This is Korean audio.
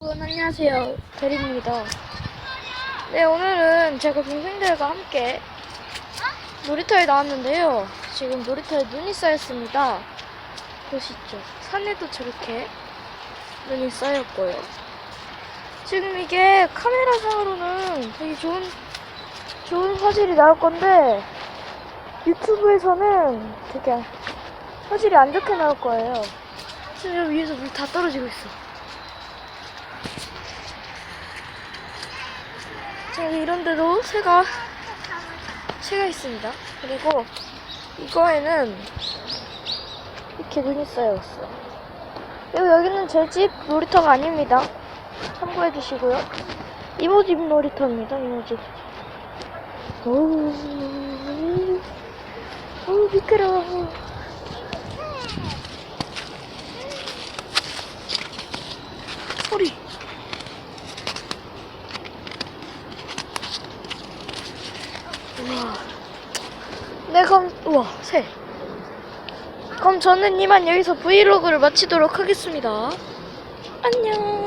여러분 안녕하세요. 대리입니다. 네 오늘은 제가 동생들과 함께 놀이터에 나왔는데요. 지금 놀이터에 눈이 쌓였습니다. 보시죠. 산에도 저렇게 눈이 쌓였고요. 지금 이게 카메라상으로는 되게 좋은 좋은 화질이 나올 건데 유튜브에서는 되게 화질이 안 좋게 나올 거예요. 지금 위에서 물 다 떨어지고 있어 자, 이런 데도 새가, 새가 있습니다. 그리고 이거에는 이렇게 눈이 쌓여있어요. 그리고 여기는 제 집 놀이터가 아닙니다. 참고해 주시고요. 이모집 놀이터입니다, 이모집. 오우, 미끄러워. 소리. 우와. 네, 그럼, 우와, 새. 그럼 저는 이만 여기서 브이로그를 마치도록 하겠습니다. 안녕.